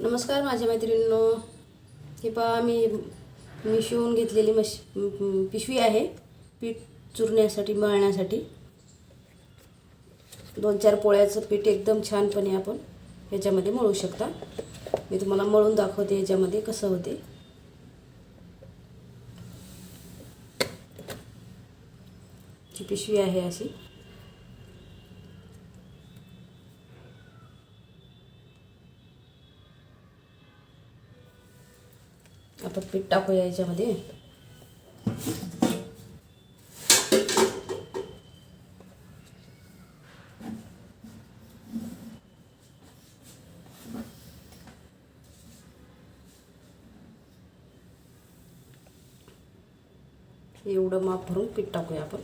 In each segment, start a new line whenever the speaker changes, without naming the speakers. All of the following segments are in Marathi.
नमस्कार माझ्या मैत्रिणींनो. हे पहा मी मी शिवून घेतलेली मश पिशवी आहे. पीठ चुरण्यासाठी मळण्यासाठी. दोन चार पोळ्याचं पीठ एकदम छानपणे आपण ह्याच्यामध्ये मळू शकता. मी तुम्हाला मळून दाखवते ह्याच्यामध्ये कसं होते. ही पिशवी आहे अशी. आपण पीठ टाकूया याच्यामध्ये. एवढं माप भरून पीठ टाकूया आपण.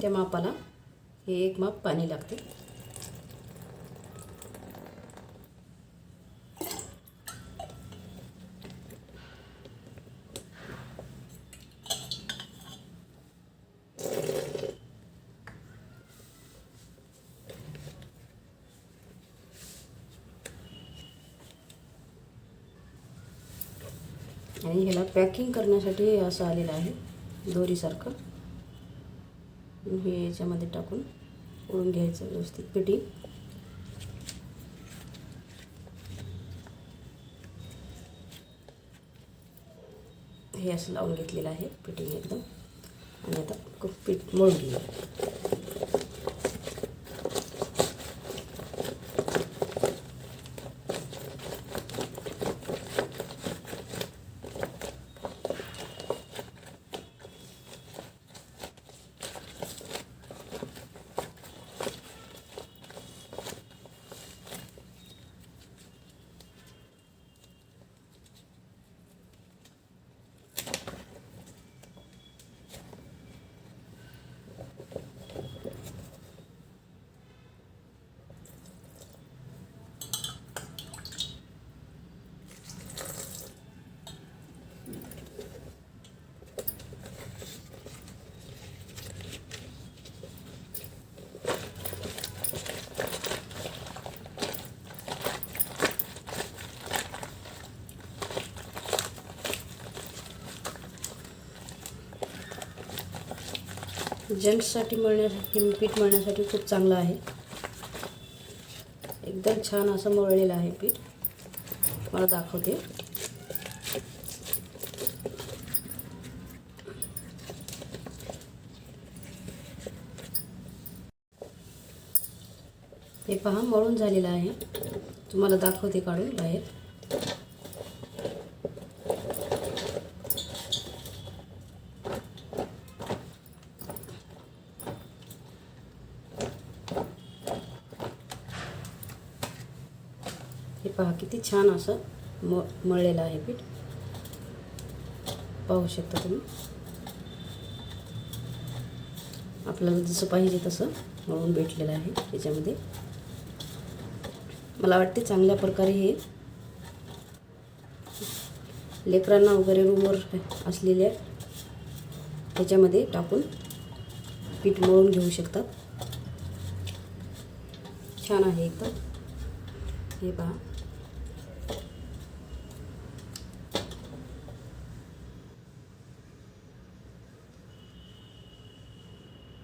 त्या मापाला एक माप पाणी लागते। ह्याला पॅकिंग करण्यासाठी असं आलेलं हे याच्यामध्ये टाकून ओळून घ्यायचं व्यवस्थित पिठी हे असं लावून घेतलेलं आहे पिठी एकदम. आणि आता पीठ मळून घेऊया. जेंट्ससाठी मळण्यासाठी पीठ मळण्यासाठी खूप चांगलं आहे. एकदम छान असं मळलेलं आहे पीठ. मला दाखवते. हे पहा मळून झालेलं आहे. तुम्हाला दाखवते काढून बाहेर. पहा किती छान असं म मळलेलं आहे पीठ. पाहू शकता तुम्ही. आपल्याला जसं पाहिजे तसं मळून भेटलेलं आहे त्याच्यामध्ये. मला वाटते चांगल्या प्रकारे हे लेकरांना वगैरे रूमवर असलेल्या त्याच्यामध्ये टाकून पीठ मळून घेऊ शकतात. छान आहे एकदम. हे पहा.